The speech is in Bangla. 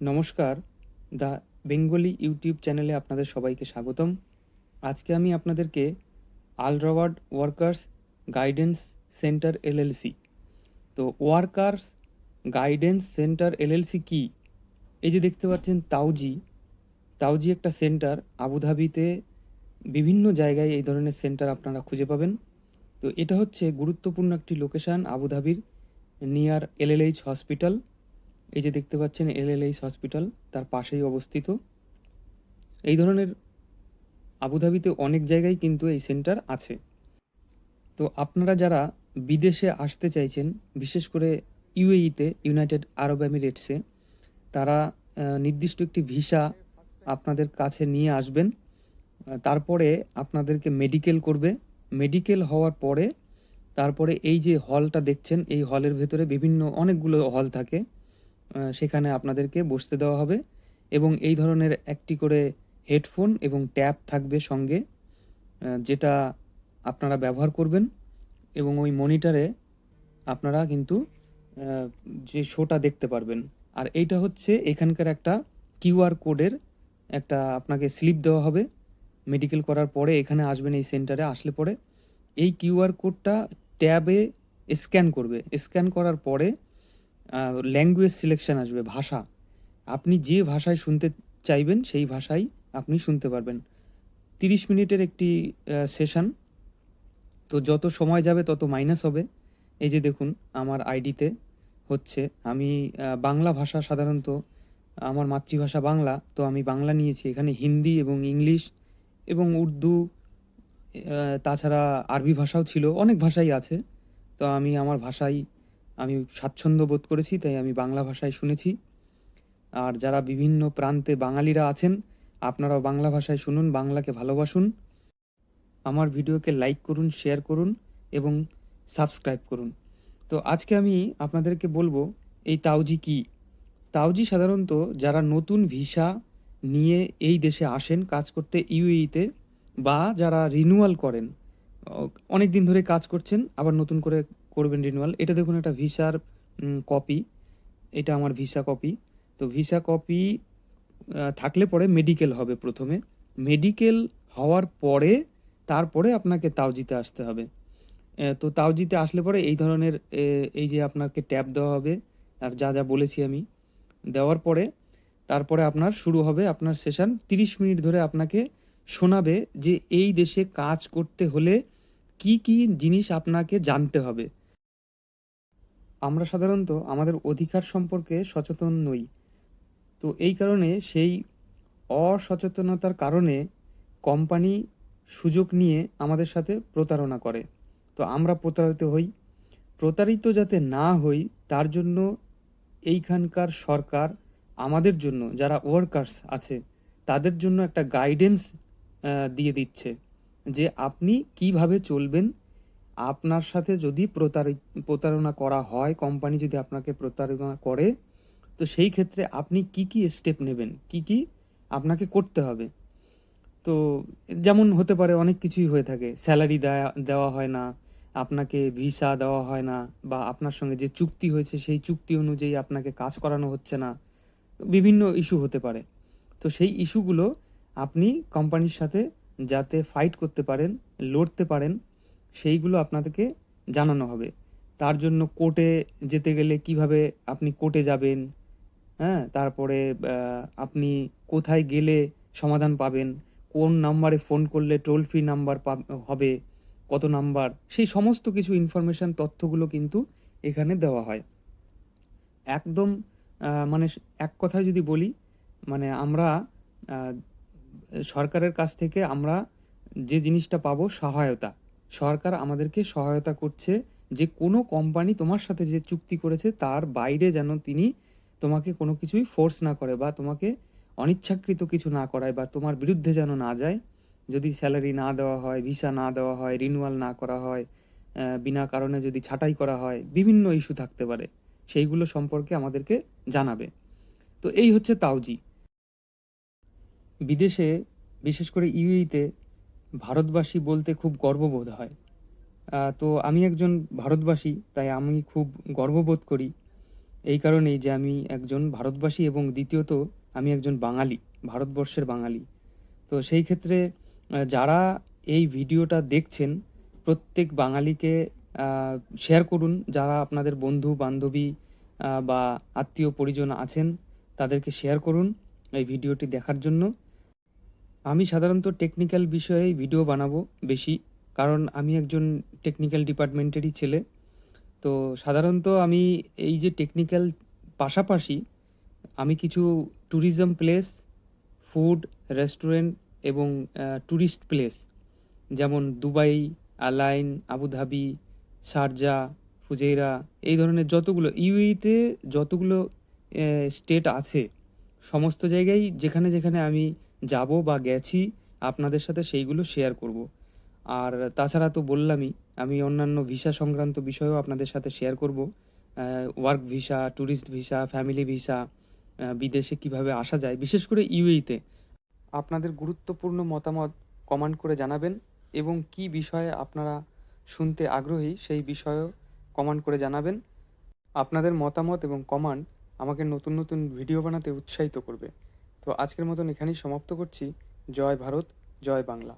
নমস্কার, দ্য বেঙ্গলি ইউটিউব চ্যানেলে আপনাদের সবাইকে স্বাগতম। আজকে আমি আপনাদেরকে আলরাওয়ার্ড ওয়ার্কার্স গাইডেন্স সেন্টার এলএলসি। তো ওয়ার্কার্স গাইডেন্স সেন্টার এলএলসি কি? এই যে দেখতে পাচ্ছেন তাউজি তাউজি একটা সেন্টার। আবুধাবিতে বিভিন্ন জায়গায় এই ধরনের সেন্টার আপনারা খুঁজে পাবেন। তো এটা হচ্ছে গুরুত্বপূর্ণ একটি লোকেশন আবুধাবির নিয়ার এলএলএইচ হসপিটাল। এই যে দেখতে পাচ্ছেন এলএলএইচ হসপিটাল, তার পাশেই অবস্থিত। এই ধরনের আবুধাবিতে অনেক জায়গায় কিন্তু এই সেন্টার আছে। তো আপনারা যারা বিদেশে আসতে চাইছেন, বিশেষ করে ইউএইতে, ইউনাইটেড আরব এমিরেটসে, তারা নির্দিষ্ট একটি ভিসা আপনাদের কাছে নিয়ে আসবেন। তারপরে আপনাদেরকে মেডিকেল করবে। মেডিকেল হওয়ার পরে, তারপরে এই যে হলটা দেখছেন, এই হলের ভেতরে বিভিন্ন অনেকগুলো হল থাকে। সেখানে আপনাদেরকে বসতে দেওয়া হবে এবং এই ধরনের একটি করে হেডফোন এবং ট্যাব থাকবে সঙ্গে যেটা আপনারা ব্যবহার করবেন এবং ওই মনিটরে আপনারা কিন্তু যে শোটা দেখতে পারবেন। আর এইটা হচ্ছে এখানকার একটা কিউআর কোডের একটা আপনাকে স্লিপ দেওয়া হবে। মেডিকেল করার পরে এখানে আসবেন, এই সেন্টারে আসলে পরে। এই কিউআর কোডটা ট্যাবে স্ক্যান করবে। স্ক্যান করার পরে ল্যাঙ্গুয়েজ সিলেকশন আসবে, ভাষা। আপনি যে ভাষায় শুনতে চাইবেন, সেই ভাষাই আপনি শুনতে পারবেন। তিরিশ মিনিটের একটি সেশন তো যত সময় যাবে, তত মাইনাস হবে। এই যে দেখুন, আমার আইডিতে হচ্ছে, আমি বাংলা ভাষা সাধারণত, আমার মাতৃভাষা বাংলা, তো আমি বাংলা নিয়েছি। এখানে হিন্দি এবং ইংলিশ এবং উর্দু তাছাড়া আরবি ভাষাও ছিল, অনেক ভাষাই আছে। তো আমি আমার ভাষায় আমি স্বাচ্ছন্দ্য বোধ করেছি, তাই আমি বাংলা ভাষায় শুনেছি। আর যারা বিভিন্ন প্রান্তে বাঙালিরা আছেন, আপনারাও বাংলা ভাষায় শুনুন, বাংলাকে ভালোবাসুন। আমার ভিডিওকে লাইক করুন, শেয়ার করুন এবং সাবস্ক্রাইব করুন। তো আজকে আমি আপনাদেরকে বলব, এই তাওজি কি? তাওজি সাধারণত যারা নতুন ভিসা নিয়ে এই দেশে আসেন, কাজ করতে ইউএইতে, বা যারা রিনিউয়াল করেন অনেক দিন ধরে কাজ করছেন, আবার নতুন করে করবেন রিনিউয়াল এটা দেখুন একটা ভিসার কপি এটা আমার ভিসা কপি তো ভিসা কপি থাকলে পরে মেডিকেল হবে প্রথমে। মেডিকেল হওয়ার পরে তারপরে আপনাকে তাওজিতে আসতে হবে। তো তাওজিতে আসলে পরে এই ধরনের এই যে আপনাকে ট্যাব দেওয়া হবে, আর যা যা বলেছি আমি, দেওয়ার পরে তারপরে আপনার শুরু হবে, আপনার সেশন তিরিশ মিনিট ধরে আপনাকে শোনাবে যে এই দেশে কাজ করতে হলে কি কি জিনিস আপনাকে জানতে হবে। আমরা সাধারণত আমাদের অধিকার সম্পর্কে সচেতন নই। তো এই কারণে সেই অসচেতনতার কারণে কোম্পানি সুযোগ নিয়ে আমাদের সাথে প্রতারণা করে। তো আমরা প্রতারিত হই। প্রতারিত যাতে না হই, তার জন্য এইখানকার সরকার আমাদের জন্য, যারা ওয়ার্কার্স আছে, তাদের জন্য একটা গাইডেন্স দিয়ে দিচ্ছে যে আপনি কীভাবে চলবেন আপনার সাথে যদি প্রতারিত প্রতারণা করা হয়, কোম্পানি যদি আপনাকে প্রতারণা করে, তো সেই ক্ষেত্রে আপনি কি কি স্টেপ নেবেন? কি কি আপনাকে করতে হবে? তো যেমন হতে পারে অনেক কিছুই হয়ে থাকে। স্যালারি দেওয়া হয় না, আপনাকে ভিসা দেওয়া হয় না, বা আপনার সঙ্গে যে চুক্তি হয়েছে, সেই চুক্তি অনুযায়ী আপনাকে কাজ করানো হচ্ছে না, বিভিন্ন ইস্যু হতে পারে। তো সেই ইস্যুগুলো আপনি কোম্পানির সাথে যাতে ফাইট করতে পারেন, লড়তে পারেন সেইগুলো আপনাদেরকে জানানো হবে। তার জন্য কোর্টে যেতে গেলে কীভাবে আপনি কোর্টে যাবেন হ্যাঁ? তারপরে আপনি কোথায় গেলে সমাধান পাবেন, কোন নাম্বারে ফোন করলে টোল ফ্রি নাম্বার হবে, কত নাম্বার সেই সমস্ত কিছু ইনফরমেশন তথ্যগুলো কিন্তু এখানে দেওয়া হয়। একদম মানে এক কথায় যদি বলি মানে আমরা সরকারের কাছ থেকে আমরা যে জিনিসটা পাবো সহায়তা। সরকার আমাদেরকে সহায়তা করছে যে কোনো কোম্পানি তোমার সাথে যে চুক্তি করেছে তার বাইরে যেন তিনি তোমাকে কোনো কিছুই ফোর্স না করে বা তোমাকে অনিচ্ছাকৃত কিছু না করায় বা তোমার বিরুদ্ধে যেন না যায়। যদি স্যালারি না দেওয়া হয় ভিসা না দেওয়া হয় রিনিউয়াল না করা হয় বিনা কারণে যদি ছাঁটাই করা হয়, বিভিন্ন ইস্যু থাকতে পারে। সেইগুলো সম্পর্কে আমাদেরকে জানাবে। তো এই হচ্ছে তাওজি। বিদেশে, বিশেষ করে ইউএইতে ভারতবাসী বলতে খুব গর্ববোধ হয়। তো আমি একজন ভারতবাসী, তাই আমি খুব গর্ববোধ করি। এই কারণেই যে আমি একজন ভারতবাসী এবং দ্বিতীয়ত আমি একজন বাঙালি, ভারতবর্ষের বাঙালি। তো সেই ক্ষেত্রে যারা এই ভিডিওটা দেখছেন, প্রত্যেক বাঙালিকে শেয়ার করুন। যারা আপনাদের বন্ধু, বান্ধবী বা আত্মীয় পরিজন আছেন, তাদেরকে শেয়ার করুন এই ভিডিওটি দেখার জন্য। আমি সাধারণত টেকনিক্যাল বিষয়ে ভিডিও বানাবো বেশি, কারণ আমি একজন টেকনিক্যাল ডিপার্টমেন্টেরই ছেলে। তো সাধারণত আমি এই যে টেকনিক্যাল পাশাপাশি আমি কিছু ট্যুরিজম প্লেস ফুড রেস্টুরেন্ট এবং ট্যুরিস্ট প্লেস যেমন Dubai Al Ain Abu Dhabi, Sharjah Fujairah এই ধরনের যতগুলো, ইউএইতে যতগুলো স্টেট আছে সমস্ত জায়গায় যেখানে যেখানে আমি যাব বা গেছি, আপনাদের সাথে সেইগুলো শেয়ার করব। আর তাছাড়া তো বললামই, আমি অন্যান্য ভিসা সংক্রান্ত বিষয়েও আপনাদের সাথে শেয়ার করব। Work visa tourist visa family visa বিদেশে কীভাবে আসা যায়, বিশেষ করে ইউএইতে। আপনাদের গুরুত্বপূর্ণ মতামত কমেন্ট করে জানাবেন এবং কি বিষয়ে আপনারা শুনতে আগ্রহী সেই বিষয়েও কমেন্ট করে জানাবেন। আপনাদের মতামত এবং কমান্ড আমাকে নতুন নতুন ভিডিও বানাতে উৎসাহিত করবে। তো আজকের মতন এখানেই সমাপ্ত করছি। জয় ভারত, জয় বাংলা।